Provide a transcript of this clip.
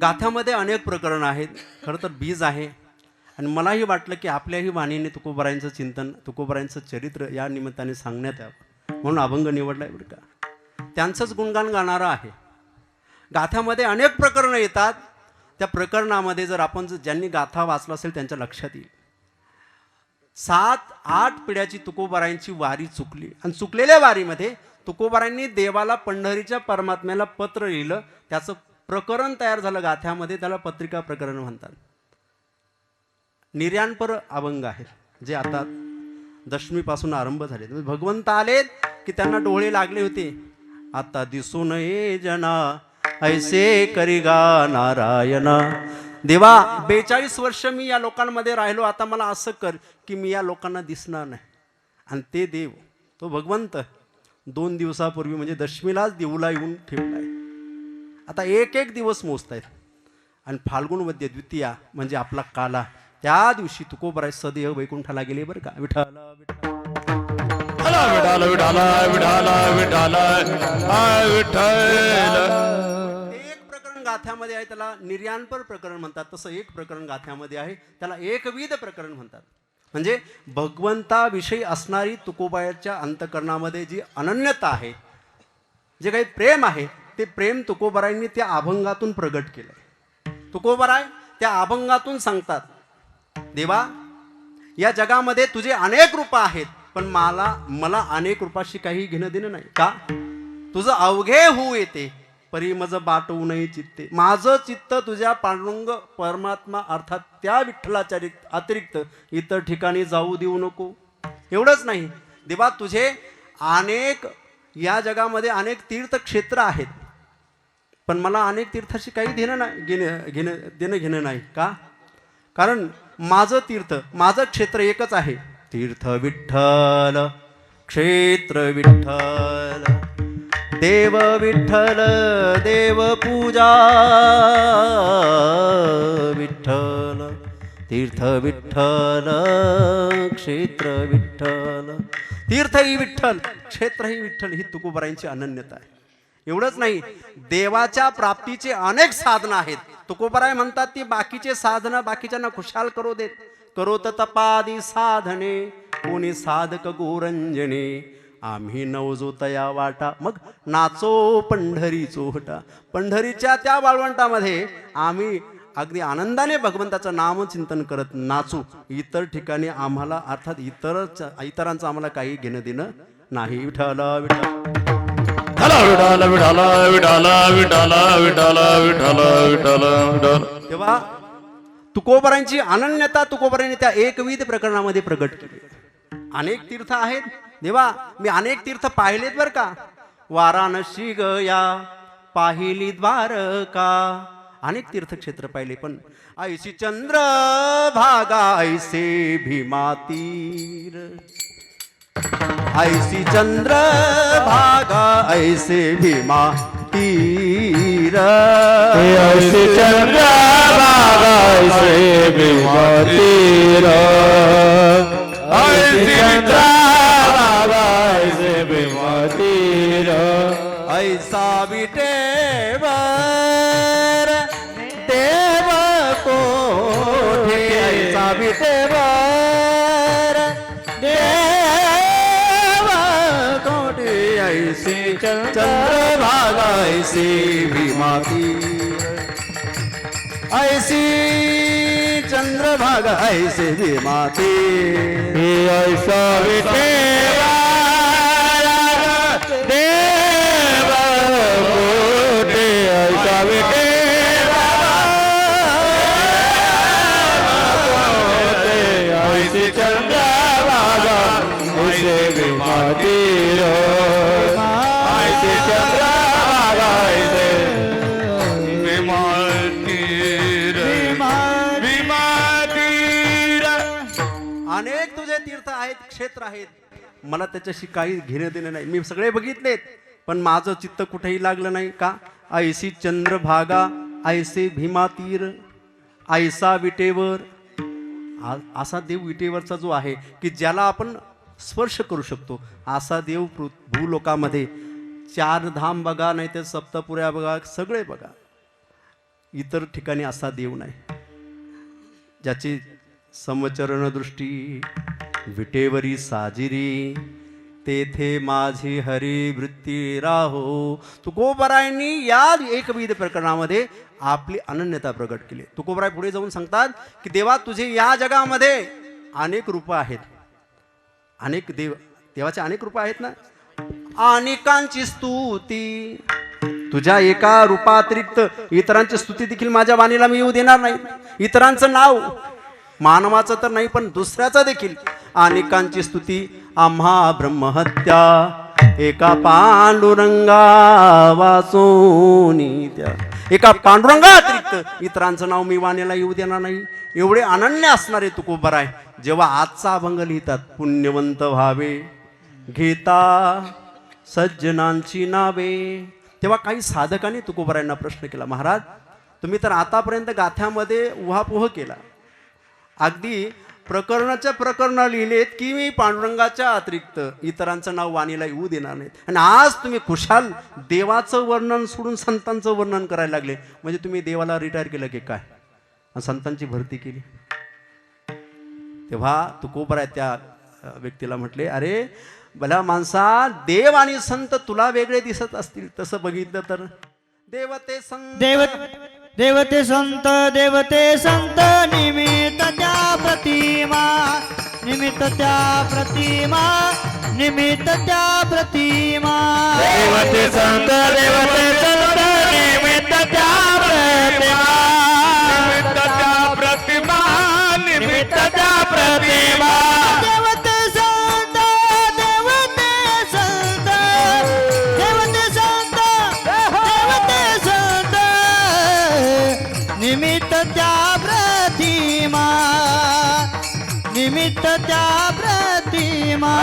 गाथ्यामध्ये अनेक प्रकरण आहेत. खरं तर बीज आहे. आणि मलाही वाटलं की आपल्याही वाणीने तुकोबरायांचं चिंतन तुकोबरायांचं चरित्र या निमित्ताने सांगण्यात यावं. म्हणून अभंग निवडला बरं का. त्यांचंच गुणगान गाणारं आहे. गाथ्यामध्ये अनेक प्रकरणं येतात. त्या प्रकरणामध्ये जर आपण जर ज्यांनी गाथा वाचला असेल त्यांच्या लक्षात येईल. सात आठ पिढ्याची तुकोबरायांची वारी चुकली. आणि चुकलेल्या वारीमध्ये तुकोबरायांनी देवाला पंढरीच्या परमात्म्याला पत्र लिहिलं. त्याचं प्रकरण तयार झालं गाथ्यामध्ये त्याला पत्रिका प्रकरण म्हणतात. निर्याणपर अभंग आहे जे आता दशमीपासून आरंभ झाले म्हणजे भगवंत आलेत की त्यांना डोळे लागले होते. आता दिसू नये जना ऐसे करिगा नारायणा. देवा बेचाळीस वर्ष मी या लोकांमध्ये राहिलो आता मला असं कर की मी या लोकांना दिसणार नाही. आणि ते देव तो भगवंत दोन दिवसापूर्वी म्हणजे दशमीलाच देऊला येऊन ठेवलाय आता एक एक दिवस मोजतायत. आणि फाल्गुन वद्य द्वितीया म्हणजे आपला काला. त्या दिवशी तुकोबराय सदेह वैकुंठाला गेले बरं का. विठाला विठाला एक प्रकरण गाथ्यामध्ये आहे त्याला निर्याणपर प्रकरण म्हणतात. तसं एक प्रकरण गाथ्यामध्ये आहे त्याला एकविध प्रकरण म्हणतात. म्हणजे भगवंताविषयी असणारी तुकोबायाच्या अंतकरणामध्ये जी अनन्यता आहे जे काही प्रेम आहे ते प्रेम तुकोबरायांनी त्या अभंगातून प्रगट केलंय. तुकोबराय त्या अभंगातून सांगतात देवा या जगामध्ये तुझे अनेक रूप आहेत पण मला मला अनेक रूपाशी काही घेणं देणं नाही. का? तुझं अवघे होऊ येते परी मज बाटवू नये चित्ते. माझं चित्त तुझ्या पांडुरंग परमात्मा अर्थात त्या विठ्ठलाच्या अतिरिक्त इतर ठिकाणी जाऊ देऊ नको. एवढंच नाही. देवा तुझे अनेक या जगामध्ये अनेक तीर्थक्षेत्र आहेत. पण मला अनेक तीर्थाशी काही घेणं नाही घेणं घेणं देणं घेणं नाही. का? कारण माझं तीर्थ माझं क्षेत्र एकच आहे. तीर्थ विठ्ठल क्षेत्र विठ्ठल देव विठ्ठल देव पूजा विठ्ठल तीर्थ विठ्ठल क्षेत्र विठ्ठल. तीर्थही विठ्ठल क्षेत्रही विठ्ठल ही तुकोबरायांची अनन्यता आहे. एवढंच नाही देवाच्या प्राप्तीचे अनेक साधनं आहेत. तुकोबराय म्हणतात ती बाकीचे साधनं बाकीच्यांना खुशाल करू देत. करोत तपादी साधने कोणी साधक गोरंजने आम्ही नवजो तया वाटा. मग नाचो पंढरी चोहटा. पंढरीच्या त्या वाळवंटामध्ये आम्ही अगदी आनंदाने भगवंताचं नामचिंतन करत नाचू. इतर ठिकाणी आम्हाला अर्थात इतर इतरांचं आम्हाला काही घेणं देणं नाही. विठाला विठा विठाला विठाला विठाला विठाला विठाला विठाला विठाला विठाला. तेव्हा तुकोबरांची अनन्यता तुकोबरांनी त्या एकविध प्रकरणामध्ये प्रकट केली. अनेक तीर्थ आहेत. देवा मी अनेक तीर्थ पाहिलेत बर का? वाराणसी गया पाहिली द्वारका. अनेक तीर्थक्षेत्र पाहिले पण ऐशी चंद्र भागा ऐसे भीमा तीर. ऐसी चंद्र भागा ऐसे भीमा तीर ऐसे चंद्र भागा ऐसे भीमतीर ऐसे चंद्र ऐसे भीमतीर ऐसा विटेवर देव को ऐसा विटेवर चंद्रभागा ऐसे भीमा की ऐसी चंद्रभागा ऐसे भीमा की ऐसा विटेरा अनेक तुझे तीर्थ आहेत क्षेत्र आहेत. मला त्याच्याशी काही घेणं देणं नाही. मी सगळे बघितलेत पण माझं चित्त कुठेही लागलं नाही का? ऐसी चंद्रभागा ऐसे भीमा तीर ऐसा विटेवर. आ- असा देव विटेवरचा जो आहे की ज्याला आपण स्पर्श करू शकतो. असा देव पृ भूलोकामध्ये चार धाम बघा नाही ते सप्तपुऱ्या बघा सगळे बघा. इतर ठिकाणी असा देव नाही. ज्याची समचरण दृष्टी विटेवरी साजिरी तेथे माझी हरी वृत्ती राहो. तुकोबरायांनी या एकविध प्रकरणामध्ये आपली अनन्यता प्रकट केली. तुकोबराय पुढे जाऊन सांगतात की देवा तुझे या जगामध्ये अनेक रूप आहेत. अनेक देव देवाचे अनेक रूप आहेत ना? अनेकांची स्तुती. तुझ्या एका रूपातिरिक्त इतरांची स्तुती देखील माझ्या वाणीला मी येऊ देणार नाही. इतरांचं नाव मानवाचं तर नाही पण दुसऱ्याचं देखील. अनेकांची स्तुती आम्हा ब्रह्महत्या. एका पांडुरंगा वाचोनी त्या एका पांडुरंगा अतिरिक्त इतरांचं नाव मी वाणीला येऊ देणार नाही. एवढे अनन्य असणारे तुकोबर आहे. जेव्हा आजचा अभंग लिहितात पुण्यवंत व्हावे. घेता सज्जनांची नावे. तेव्हा काही साधकांनी तुकोबरायांना प्रश्न केला महाराज तुम्ही तर आतापर्यंत गाथ्यामध्ये उहापोह केला. अगदी प्रकरणाच्या प्रकरण लिहिलेत की मी पांडुरंगाच्या अतिरिक्त इतरांचं नाव वाणीला येऊ देणार नाहीत. आणि आज तुम्ही खुशाल देवाचं वर्णन सोडून संतांचं वर्णन करायला लागले. म्हणजे तुम्ही देवाला रिटायर केलं की काय? संतांची भरती केली. तेव्हा तुकोबर आहे त्या व्यक्तीला म्हटले अरे भला माणसा देव आणि संत तुला वेगळे दिसत असतील तसं बघितलं तर. देवते संत. देव देवते संत देवते संत निमित्त त्या प्रतिमा निमित्त त्या प्रतिमा निमित्त त्या प्रतिमा. देवते संत देवते संत निमित्त त्या प्रतिमा. निमित्त त्या प्रतिमा. निमित्त त्या प्रतिमा.